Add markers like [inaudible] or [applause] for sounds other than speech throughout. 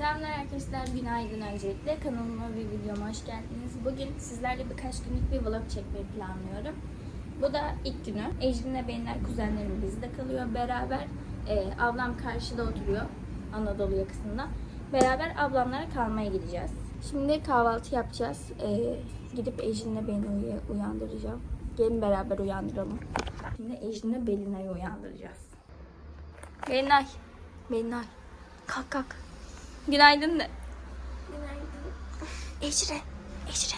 Selamlar arkadaşlar, günaydın öncelikle. Kanalıma ve videoma hoş geldiniz. Bugün sizlerle birkaç günlük bir vlog çekmeyi planlıyorum. Bu da ilk günü. Ecrin'le benler kuzenlerim bizde kalıyor beraber. Ee, ablam karşıda oturuyor, Anadolu yakasında. Beraber ablamlara kalmaya gideceğiz. Şimdi kahvaltı yapacağız. Ee, gidip Ecrin'le beni uy- uyandıracağım. Gelin beraber uyandıralım. Şimdi Ecrin'le Belinay'ı uyandıracağız. Belinay, Belinay. Kalk kalk. Günaydın de. Günaydın. Ecrin. Pişt.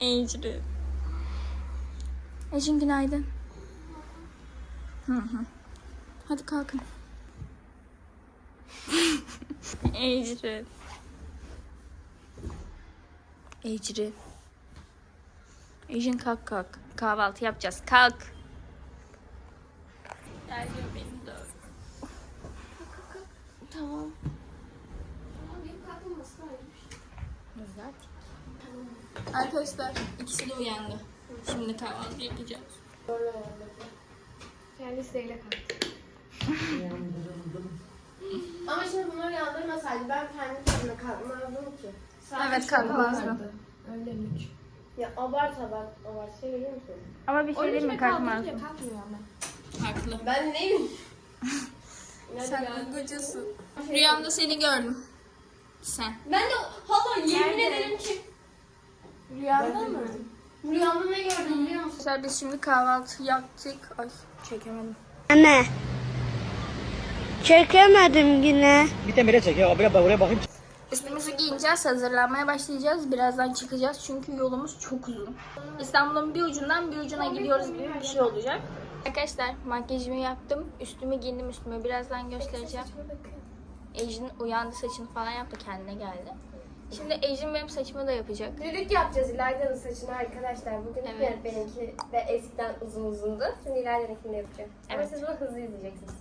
Ecrin. Ecrin günaydın. Hı hı. Hadi kalkın. Ecrin. Ecrin. Ecrin kalk kalk. Kahvaltı yapacağız. Kalk. Gel diyor beni döv. Tamam. Arkadaşlar ikisi de uyandı. Şimdi kahvaltı yapacağız. Kendi isteğiyle kalktı. Ama şimdi bunları yandırmasaydı ben kendi kendime kalkmazdım ki. Evet kalkmazdım. Öyle mi? Ya abart abart abart şey görüyor musun? Ama bir şey değil mi kalkmazdım. kalkmıyor ama. Haklı. Ben neyim? [laughs] Sen uykucusun. Rüyamda seni gördüm. Sen. Ben de hala yemin ederim ki. Rüyamda mı? Rüyamda ne gördüm biliyor musun? Arkadaşlar biz şimdi kahvaltı yaptık. Ay çekemedim. Anne. Çekemedim yine. Bir de nereye çekiyor? Buraya, buraya bakayım. Üstümüzü giyineceğiz, hazırlanmaya başlayacağız. Birazdan çıkacağız çünkü yolumuz çok uzun. İstanbul'un bir ucundan bir ucuna gidiyoruz gibi bir şey olacak. Arkadaşlar makyajımı yaptım. Üstümü giyindim üstüme. Birazdan göstereceğim. Ejin uyandı saçını falan yaptı kendine geldi. Şimdi Ejin benim saçımı da yapacak. Düdük yapacağız İlayda'nın saçını arkadaşlar. Bugün Evet. benimki de eskiden uzun uzundu. Şimdi İlayda'nınkini de yapacağım. Ama Evet. siz bunu hızlı izleyeceksiniz.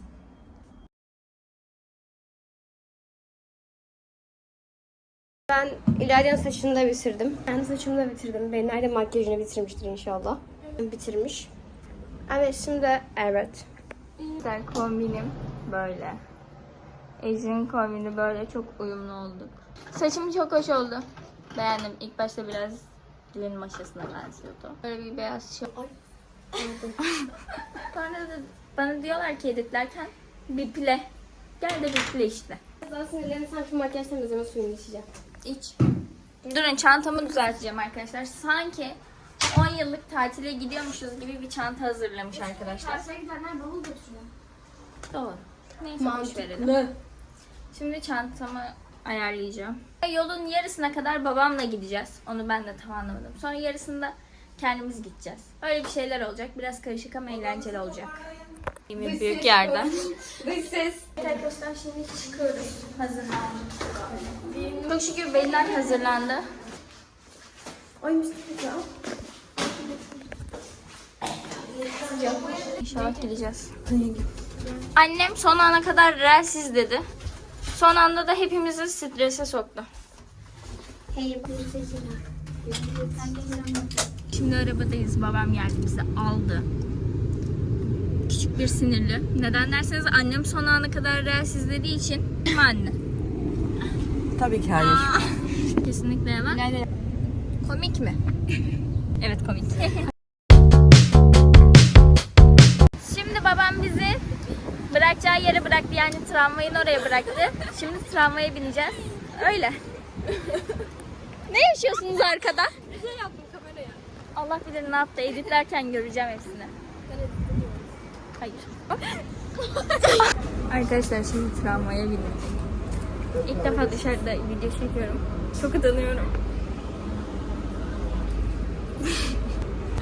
Ben İlayda'nın saçını da bitirdim. Kendi saçımı da bitirdim. Ben nerede makyajını bitirmiştir inşallah. Bitirmiş. Evet şimdi evet. Güzel kombinim böyle. Ejin'in kombini böyle çok uyumlu olduk. Saçım çok hoş oldu. Beğendim. İlk başta biraz düğün maşasına benziyordu. Böyle bir beyaz şey. Ay. Sonra da bana diyorlar ki editlerken biple. Gel de biple işte. Daha sinirlerini sanki makyaj temizleme suyunu içeceğim. İç. Durun çantamı düzelteceğim arkadaşlar. Sanki 10 yıllık tatile gidiyormuşuz gibi bir çanta hazırlamış arkadaşlar. Tatile gidenler bavul götürüyor. Doğru. Neyse boş verelim. Şimdi çantamı ayarlayacağım. Yolun yarısına kadar babamla gideceğiz. Onu ben de tam anlamadım. Sonra yarısında kendimiz gideceğiz. Öyle bir şeyler olacak. Biraz karışık ama eğlenceli olacak. Bir büyük yerden. Evet arkadaşlar şimdi çıkıyoruz. Hazırlandık. Çok şükür Belinay hazırlandı. Ay ya. İnşallah gideceğiz. Annem son ana kadar relsiz dedi. Son anda da hepimizi strese soktu. Şimdi arabadayız. Babam geldi bizi aldı. Küçük bir sinirli. Neden derseniz annem son ana kadar relsiz dediği için. Değil mi anne? Tabii ki hayır. Kesinlikle evet. Komik mi? evet komik. [laughs] bırakacağı yere bıraktı yani tramvayın oraya bıraktı. Şimdi tramvaya bineceğiz. Öyle. [laughs] ne yaşıyorsunuz arkada? Bir şey yaptım kameraya. Allah bilir ne yaptı. Editlerken göreceğim hepsini. Hayır. [laughs] Arkadaşlar şimdi tramvaya bindim. İlk defa dışarıda video çekiyorum. Çok utanıyorum.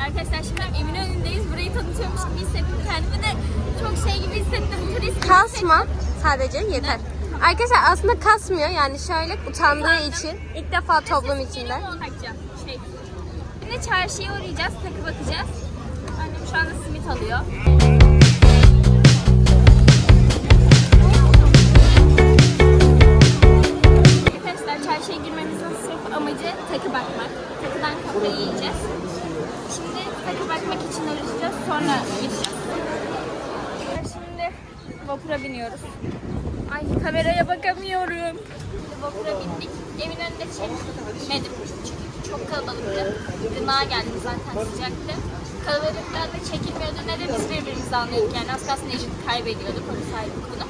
Arkadaşlar şimdi Eminönü'ndeyiz. Burayı tanıtıyormuş gibi hissettim. Kendimi de çok şey gibi hissettim. Turist gibi Kasma sadece yeter. Arkadaşlar aslında kasmıyor yani şöyle utandığı için ilk defa toplum içinde. Takacağım. Şey. Şimdi çarşıya uğrayacağız, takı bakacağız. Annem şu anda simit alıyor. Arkadaşlar çarşıya girmemizin sırf amacı takı bakmak. Takıdan kafayı yiyeceğiz. Şimdi takı bakmak için uğraşacağız, sonra gideceğiz. Şimdi vapura biniyoruz. Ay kameraya bakamıyorum. Şimdi vapura bindik. Evin önünde çekmedim. Çünkü çok kalabalıktı. Gına geldi zaten sıcaktı. Kalabalıktan da çekilmiyordu ne de biz birbirimizi anlıyorduk. Yani az kalsın Ejit kaybediyorduk. Orası ayrı konu.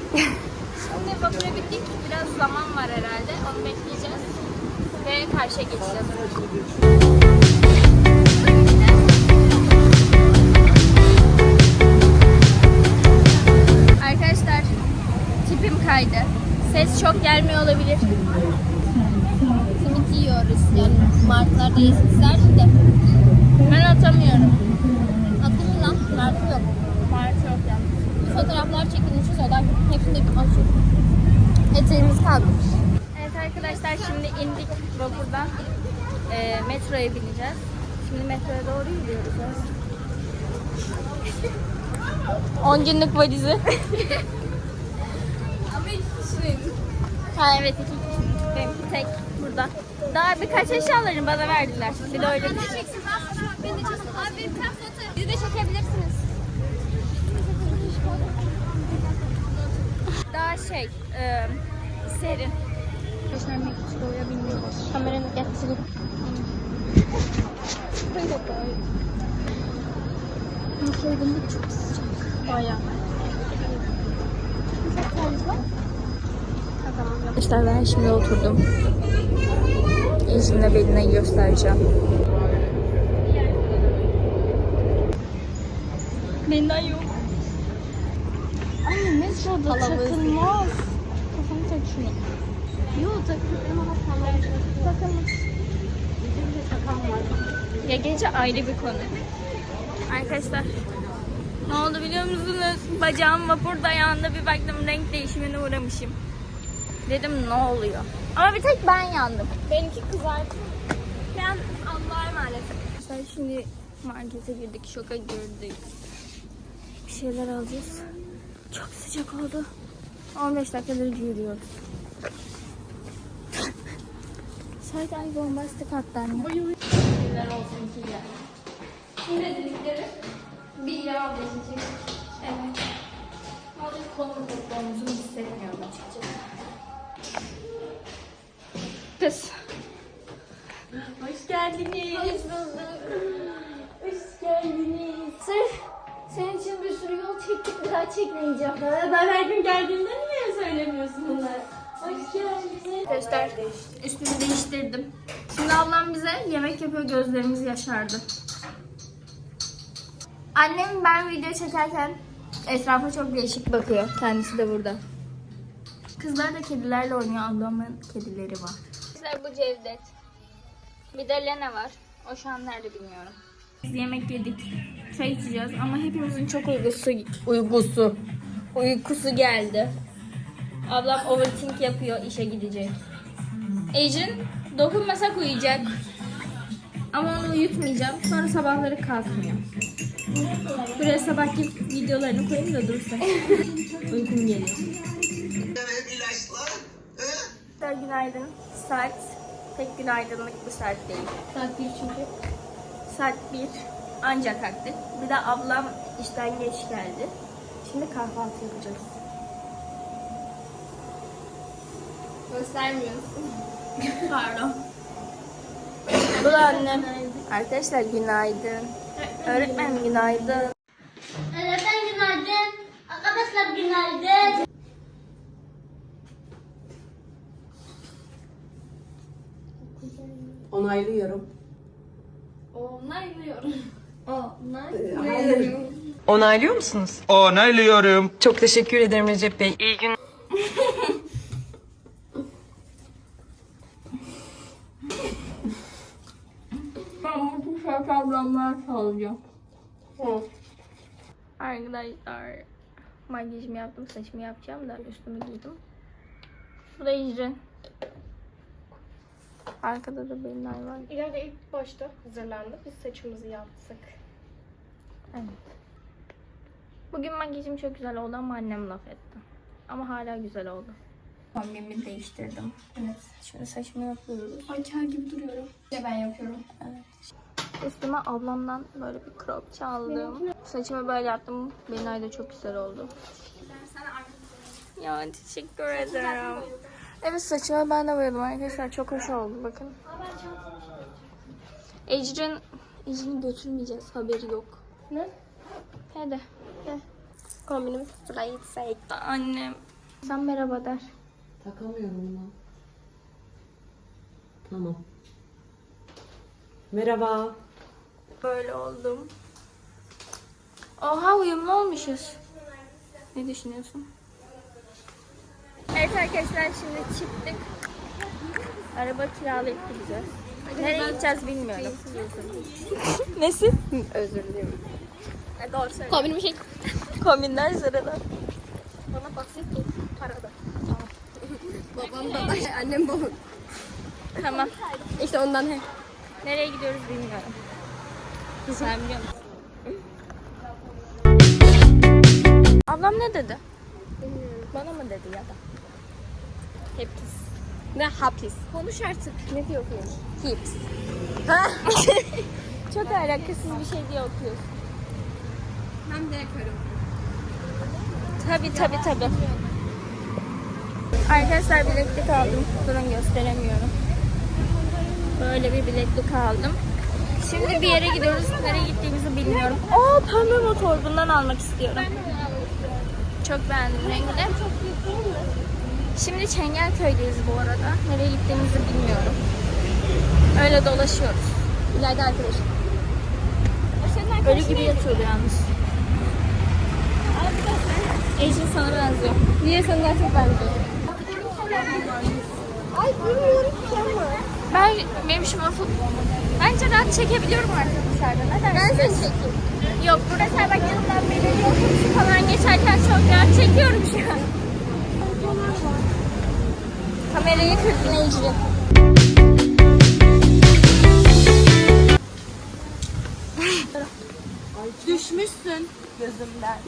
Şimdi vapura bindik. Biraz zaman var herhalde. Onu bekleyeceğiz. Ve karşıya geçeceğiz. Arkadaşlar tipim kaydı. Ses çok gelmiyor olabilir. Simit yiyoruz yani martılarda yesinizler de. Ben atamıyorum. Attın mı lan? Martı yok. Martı yok ya. Fotoğraflar çekilmişiz o da hepsinde bir açık. Eteğimiz kalmış. Evet arkadaşlar şimdi indik vapurdan. Ee, metroya bineceğiz. Şimdi metroya doğru gidiyoruz. 10 günlük valizi. [laughs] Ama iki kişinin. Ha evet iki kişi. Benimki tek burada. Daha birkaç eşyalarını bana verdiler. Bir de öyle bir şey. Siz de çekebilirsiniz. Daha şey, e, serin. Arkadaşlar Meksiko'ya biniyoruz. Kameranı getireyim. Metroya bindik çok sıcak. Bayağı. Arkadaşlar ben şimdi oturdum. İzinde beline göstereceğim. Benden yok. Anne metroda takılmaz. Kafanı tak şunu. Yok. Bizim de takan var. Ya gece ayrı bir konu. Arkadaşlar ne oldu biliyor musunuz? Bacağım vapur dayağında bir baktım renk değişimine uğramışım. Dedim ne oluyor? Ama bir tek ben yandım. Benimki kızardı. Ben Allah'a emanet. Arkadaşlar şimdi markete girdik, şoka girdik. Bir şeyler alacağız. Çok sıcak oldu. 15 dakikadır yürüyoruz. Saat ay bombastik hatta anne. Güzel olsun ya. Şimdi dedikleri bir lira olduğu için. Evet. Ama konu tuttuğumuzu hissetmiyorum açıkçası. Kız. Hoş geldiniz. Hoş bulduk. Hoş geldiniz. Sırf senin için bir sürü yol çektik bir daha çekmeyeceğim. Ben her gün geldiğimde niye söylemiyorsun bunları? Hoş geldiniz. Arkadaşlar üstümü değiştirdim. Şimdi ablam bize yemek yapıyor gözlerimiz yaşardı. Annem ben video çekerken etrafa çok değişik bakıyor. Kendisi de burada. Kızlar da kedilerle oynuyor. Ablamın kedileri var. Arkadaşlar bu Cevdet. Bir de Lena var. O şu an nerede bilmiyorum. Biz yemek yedik. Çay içeceğiz ama hepimizin çok uykusu uykusu uykusu geldi. Ablam overthink yapıyor, işe gidecek. Ejin dokunmasak uyuyacak. Ama onu uyutmayacağım. Sonra sabahları kalkmıyor. Buraya sabahki videolarını koyayım da dursun. [laughs] Uykum geliyor. Arkadaşlar günaydın. Saat pek günaydınlık bir saat değil. Saat 1 çünkü. Saat 1. Ancak kalktık. Bir de ablam işten geç geldi. Şimdi kahvaltı yapacağız. Göstermiyorsun. [laughs] Pardon. Bu da annem. Arkadaşlar günaydın. Öğretmenim günaydın. Öğretmen günaydın. Arkadaşlar günaydın. Onaylıyorum. Onaylıyorum. [laughs] Onaylıyorum. Hayır. Onaylıyor musunuz? Onaylıyorum. Çok teşekkür ederim Recep Bey. İyi gün. Tişört ablamlar çalacağım. Arkadaşlar makyajımı yaptım, saçımı yapacağım da üstümü giydim. Bu da Ecrin. Arkada da Belinay var. İleride ilk başta hazırlandık. Biz saçımızı yaptık. Evet. Bugün makyajım çok güzel oldu ama annem laf etti. Ama hala güzel oldu. Kombimi değiştirdim. Evet. Şimdi saçımı yapıyoruz. Ay kel gibi duruyorum. Bir de ben yapıyorum. Üstüme ablamdan böyle bir crop çaldım. Saçımı böyle yaptım. Belinay da çok güzel oldu. Ya teşekkür ederim. Evet saçımı ben de boyadım arkadaşlar. Çok hoş oldu bakın. Ecrin, Ecrin'i götürmeyeceğiz. Haberi yok. Ne? Hadi. Kombinimiz bright side. Annem. Sen merhaba der. Takamıyorum bunu. Tamam. Merhaba. Böyle oldum. Oha uyumlu olmuşuz. Ne düşünüyorsun? Evet arkadaşlar şimdi çıktık. Araba kiralayıp gideceğiz. Nereye gideceğiz bilmiyorum. [laughs] Nesi? Özür dilerim. Doğru söyle. Kombinimi şey. Kombinler sırada. Bana bahsetti. Parada. [laughs] Babam baba. [laughs] Annem babam. Tamam. İşte ondan he. Nereye gidiyoruz bilmiyorum. Sen biliyor musun? Ablam ne dedi? Bana mı dedi ya da? Hepis. Ne hapis? Konuş artık. Ne diyor konuş? Hips. [laughs] Çok alakasız bir şey diye okuyorsun. Hem de yaparım. Tabi tabi tabi. Arkadaşlar bileklik aldım. Durun gösteremiyorum. Böyle bir bileklik aldım. Şimdi bir yere gidiyoruz. Nereye gittiğimizi bilmiyorum. Oo pembe motor. Bundan almak istiyorum. Çok beğendim rengini. Şimdi Çengelköy'deyiz bu arada. Nereye gittiğimizi bilmiyorum. Öyle dolaşıyoruz. İleride arkadaşım. Ölü gibi yatıyordu yalnız. Ejin sana benziyor. Niye sen daha çok benziyor? Ay bilmiyorum ki ama. Ben benim şu bence rahat çekebiliyorum artık dışarıda. Ne dersiniz? Ben seni çekeyim. Yok burada mesela bak yanımdan belediye otobüsü falan geçerken çok rahat çekiyorum şu an. Kamerayı kırdın Ecrin. Düşmüşsün gözümden.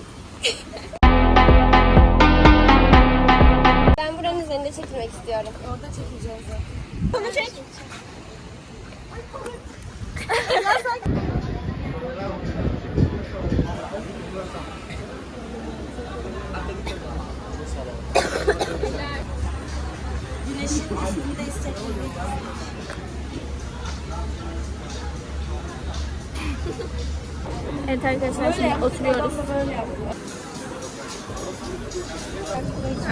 Ben buranın üzerinde çekilmek istiyorum. Orada çekeceğiz. Bunu çek. Evet arkadaşlar şimdi oturuyoruz.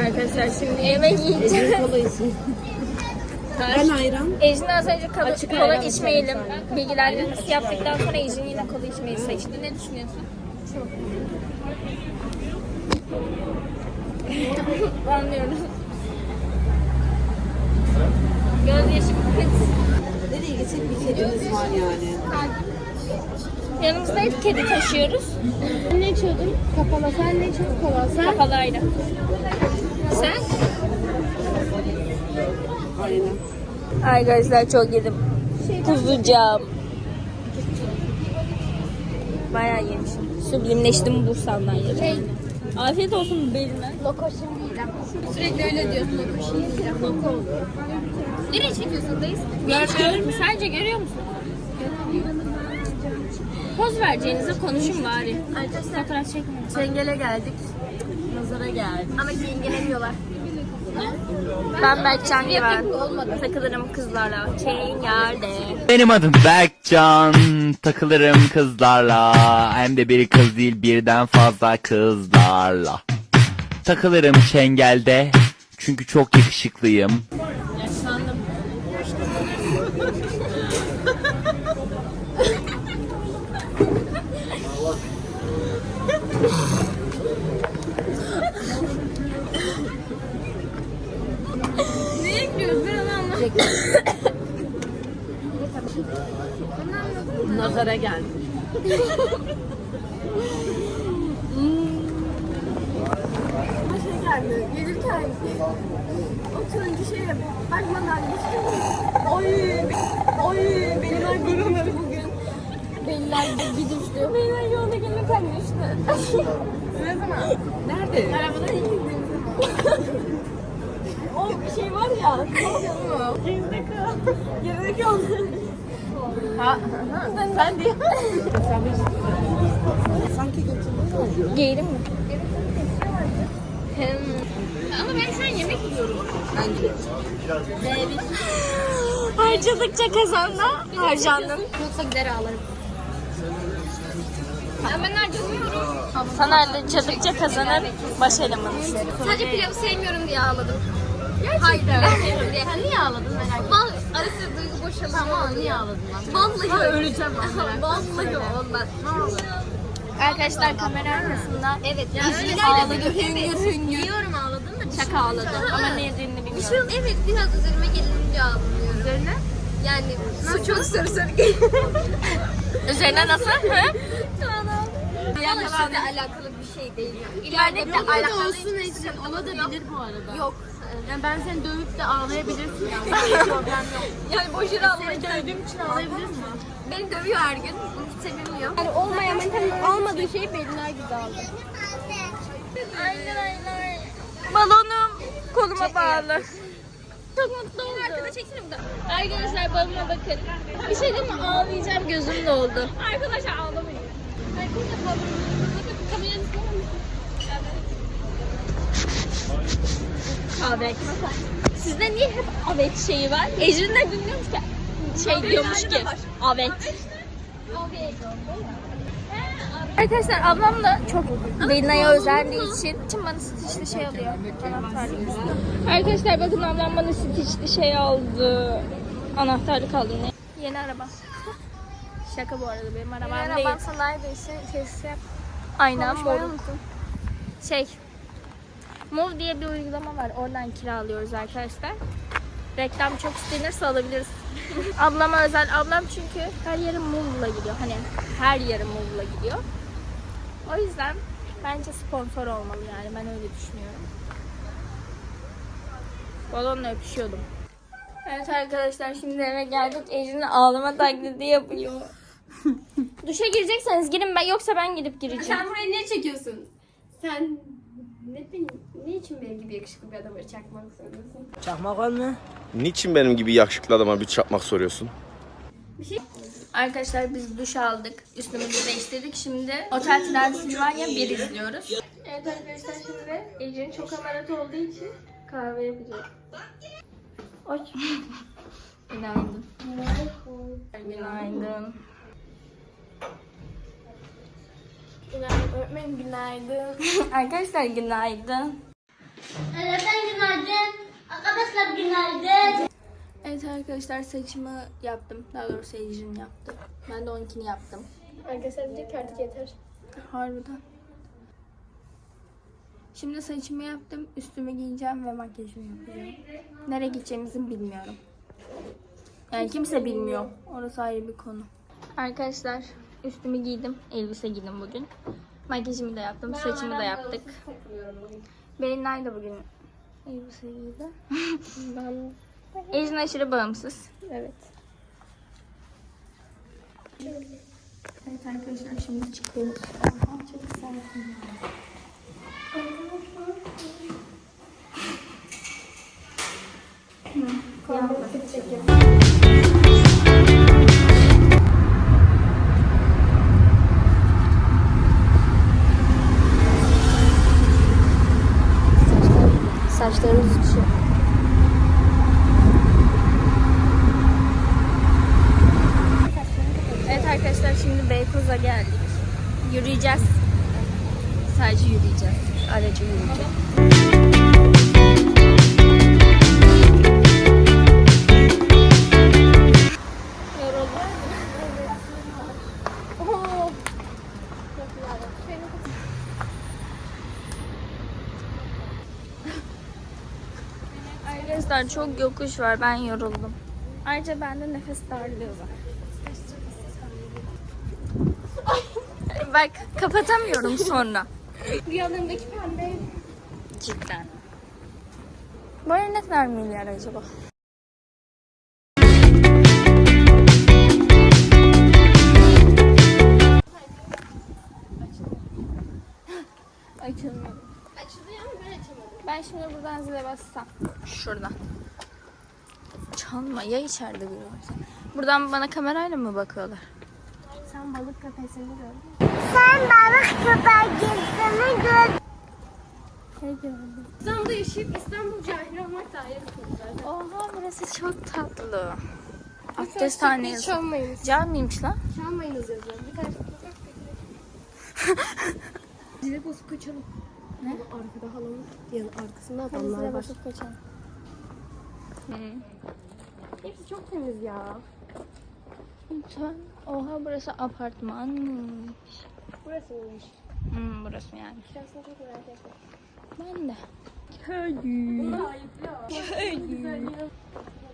Arkadaşlar şimdi yemek yiyeceğiz. Ben ayran. Ejin az önce kola, kola içmeyelim. Bilgilendirmesi yaptıktan sonra Ejin yine kola içmeyi seçti. Ne düşünüyorsun? Anlıyorum. Gözyaşı kıt. Nereye gitsek bir kedimiz var yani. Yanımızda hep kedi taşıyoruz. Ne içiyordun? Kapalı. Sen ne içiyordun? Kola. Sen? Kapalı. Sen? Aynen. Arkadaşlar çok yedim. Kuzucağım. Bayağı yemişim. Sublimleştim Bursa'dan yedim. Afiyet olsun beline. Lokoşum yiyeceğim. Sürekli öyle diyorsun. Lokoşum yiyeceğim. Loko oluyor. Nereye çekiyorsun dayı? Gördün Sadece görüyor musun? Poz vereceğinize konuşun bari. Arkadaşlar fotoğraf çekmeyin. Çengele geldik. Nazara geldik. Ama çengelemiyorlar. Ben Berkcan Güven. Takılırım kızlarla. Çengelde. Benim adım Berkcan. Takılırım kızlarla. Hem de bir kız değil birden fazla kızlarla. Takılırım çengelde. Çünkü çok yakışıklıyım. Nazara geldim. şey geldi. Gelirken oturunca şey bakmadan geçtim. Oy, oy benim ay bugün. Beyler bir düştü. Beyler yolda gelirken düştü. Ne zaman? Nerede? Arabadan ilk indiğimizde. o bir şey var ya. Gerizekalı. Gerizekalı. Ha, sen, diye. Sanki götürdün. Giyelim mi? Ama ben şu an yemek yiyorum. Ben gidiyorum. Harcadıkça kazandı. Harcandın. Yoksa gider ağlarım. Ya ben harcamıyorum. Sen harcadıkça kazanır. Baş elemanı. Sadece pilavı sevmiyorum diye ağladım. Hayır, diye. Sen niye ağladın merak ettim. Val, arası duygu boşalıyor. Tamam, niye ağladın lan? Vallahi öleceğim [laughs] ben Vallahi ondan. Arkadaşlar kamera arkasında Evet, İzmir yani ağladı, hüngür hüngür. Biliyorum ağladın da Şaka ağladı. Ama ne yediğini Bir bilmiyorum. şey evet biraz üzerime gelince ağlıyor. Üzerine? Yani su çok sarı sarı geliyor. [laughs] Üzerine nasıl? Hı? Sizle alakalı bir şey değil. İleride de alakalı olsun Ecrin. Olabilir bu arada. Yok. Yani ben seni dövüp de ağlayabilirsin. [laughs] Yani. Hiç problem yok. Yani boşuna ağlayacağım. Seni dövdüğüm için ağlayabilirsin. Beni dövüyor her gün. Bunu hiç sevimli yok. Yani olmayan mentalin almadığı şeyi Belinay gibi aldı. Balonum koluma bağlı. Çok mutlu oldum. Arkada çeksene burada. Arkadaşlar balona bakın. Bir şey değil mi? Ağlayacağım gözüm doldu. Arkadaşlar ağlamayın. Arkadaşlar balonum. Bakın kameranı Evet. Sizde niye hep avet şeyi var? Ecrin de dinliyormuş ki şey diyormuş ki avet. Arkadaşlar ablam da çok Belina'ya özendiği için için bana stitchli şey alıyor. Anahtarlık. Arkadaşlar bakın ablam bana stitchli şey aldı. Anahtarlık aldı. Yeni araba. [laughs] Şaka bu arada benim arabam değil. sanayideyse tesis yap. Aynen. Şey Move diye bir uygulama var. Oradan kiralıyoruz arkadaşlar. Reklam çok istenirse alabiliriz. [laughs] Ablama özel. Ablam çünkü her yere Move'la gidiyor. Hani her yere Move'la gidiyor. O yüzden bence sponsor olmalı yani. Ben öyle düşünüyorum. Balonla öpüşüyordum. Evet arkadaşlar şimdi eve geldik. Ecrin ağlama taklidi yapıyor. [laughs] Duşa girecekseniz girin ben yoksa ben gidip gireceğim. Sen burayı niye çekiyorsun? Sen ne, ne için benim gibi yakışıklı bir adama çakmak zorundasın? Çakmak var mı? Niçin benim gibi yakışıklı adama bir çakmak soruyorsun? Arkadaşlar biz duş aldık. Üstümüzü değiştirdik. Şimdi Otel Transilvanya 1 izliyoruz. Evet arkadaşlar şimdi Ecrin çok amarat olduğu için kahve yapacağız. Oy. Günaydın. Günaydın. Günaydın öğretmenim günaydın. Arkadaşlar günaydın. Arkadaşlar günaydın. Evet arkadaşlar saçımı yaptım. Daha doğrusu Ecrin yaptı. Ben de onunkini yaptım. Arkadaşlar bir artık yeter. Harbiden. Şimdi saçımı yaptım. Üstümü giyeceğim ve makyajımı yapacağım. Nereye gideceğimizi bilmiyorum. Yani kimse bilmiyor. Orası ayrı bir konu. Arkadaşlar üstümü giydim. Elbise giydim bugün. Makyajımı da yaptım. Saçımı da yaptık. Belinay da bugün elbise giydi. [laughs] Ben Ecrin aşırı bağımsız. evet. Evet arkadaşlar şimdi çıkıyoruz. Aha, çok güzel. Saçlarımız Arkadaşlar çok yokuş var. Ben yoruldum. Ayrıca bende nefes darlığı var. [laughs] Bak kapatamıyorum sonra. Rüyalarımdaki pembe. Cidden. Böyle ne kadar milyar acaba? Açılmıyor. Açılıyor ama ben açamadım. Ben şimdi buradan zile bassam. Şuradan. Çalma ya içeride biri varsa. Buradan bana kamerayla mı bakıyorlar? Sen balık kafesini gördün. Sen balık köpeğini gör. İstanbul'da yaşayıp İstanbul cahil olmak da ayrı bir. Oha burası çok tatlı. Abdesthane Hiç yazıyor. çalmayınız. Camiymiş lan. Çalmayınız yazıyor. Bir tane Zile basıp kaçalım. Ne? Arkada halamın yanı arkasında adamlar var. basıp kaçalım. Hepsi çok temiz ya. Lütfen. Oha burası apartman. Burası mıymış? Hmm, burası yani. Şahsen çok merak ettim. Ben de. Ayıp ya.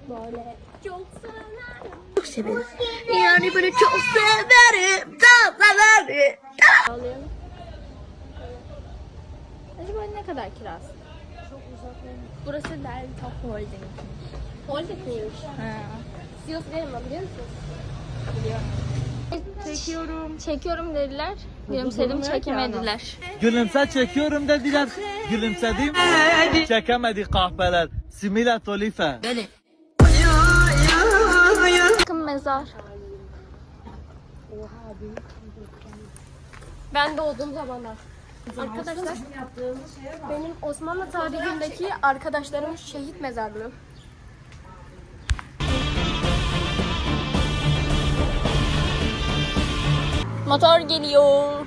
Böyle. Çok sever. Yani böyle çok severim. Çok severim. Ağlayalım. Acaba ne kadar kiraz? Burası Delta Holding. Holding miymiş? Ha. Siyos verim ben biliyor musun? Çekiyorum. Çekiyorum dediler. Gülümsedim çekemediler. Gülümse çekiyorum dediler. Gülümsedim. Çekemedi kahpeler. Simile tolife. Bakın mezar. Ben doğduğum zamanlar. Arkadaşlar benim Osmanlı tarihindeki arkadaşlarımın şehit mezarlığı. Motor geliyor. [laughs]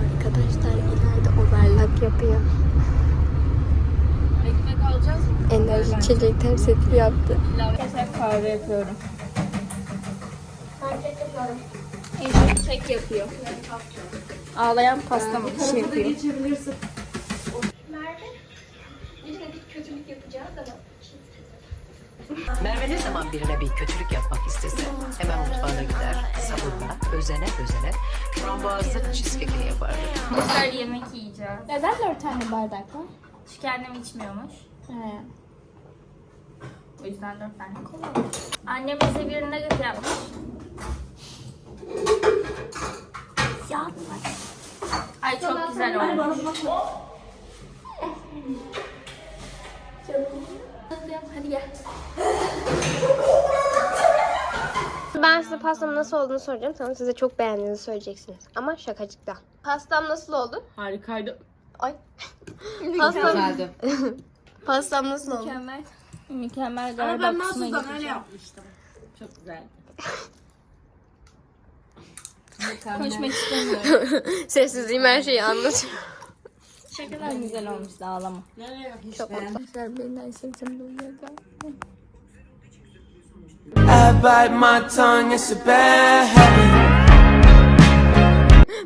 Arkadaşlar ileride overlock yapıyor. Ekmek alacağız mı? Enerji içecek temsili yaptı. Kahve yapıyorum. Ece kek yapıyor. Ağlayan pasta mı şey yapıyor. Merve ne zaman birine bir kötülük yapmak istese hemen mutfağına gider, sabırla, özene özene frambuazlı cheesecake'ini yapardı. Arkadaşlar yemek yiyeceğiz. Neden dört tane bardak var? Şu kendim içmiyormuş. He. O yüzden dört tane kola. Annem bize bir nugget yapmış. Ya Ay çok güzel olmuş. Hadi gel. Ben size pastamın nasıl olduğunu soracağım. Sonra size çok beğendiğinizi söyleyeceksiniz. Ama şakacıkta. Pastam nasıl oldu? Harikaydı. Ay. Pastam, Güzeldi. pastam nasıl oldu? Mükemmel. Mükemmel Ama galiba ben mahsustan öyle yapmıştım. Çok güzeldi. Konuşmak [laughs] istemiyorum. Sessizliğim her şeyi anlatıyor. Şakalar güzel olmuş da ağlama. Çok mutlu. Arkadaşlar benden sesim duyuyor galiba.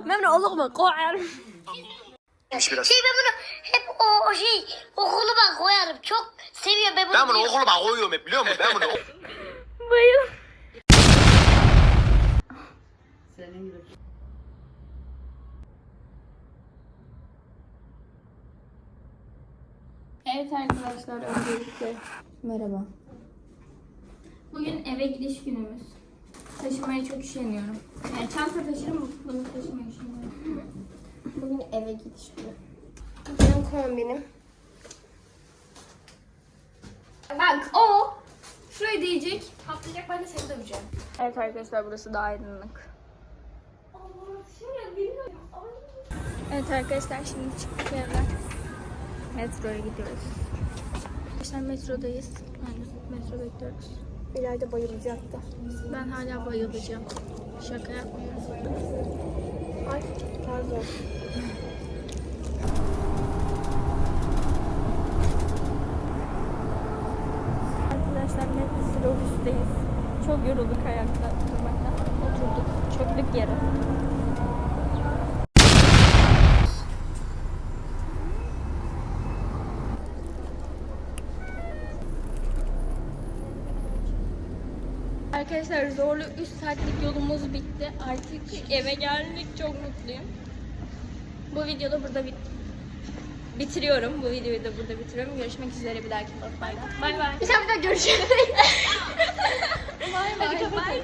Memnun olur mu? Koyarım. Şey ben bunu hep o, o şey okuluma koyarım. Çok seviyorum ben bunu. Ben bunu okuluma koyuyorum hep biliyor musun? Ben bunu Bayıl. Senin gibi. Evet arkadaşlar öncelikle merhaba. Bugün eve gidiş günümüz. Taşımaya çok üşeniyorum. Yani çanta taşırım, bunu taşımaya üşeniyorum. Bugün eve gidiş günü. Benim kombinim. Bak o şuraya değecek. Patlayacak ben de seni döveceğim. Evet arkadaşlar burası da aydınlık. Evet arkadaşlar şimdi çıktık evden. Metroya gidiyoruz. Arkadaşlar metrodayız. Yani metro bekliyoruz. İleride bayılacaktı. Ben hala bayılacağım. Şaka yapmıyorum. Ay pardon. Arkadaşlar metrobüsteyiz. Çok yorulduk ayakta durmaktan. Oturduk. Çöktük yere. Arkadaşlar zorlu 3 saatlik yolumuz bitti. Artık eve geldik. Çok mutluyum. Bu videoda burada bit bitiriyorum. Bu videoyu da burada bitiriyorum. Görüşmek üzere bir dahaki vloglarda. Bay bay. Bir daha görüşürüz. Bay. Bay.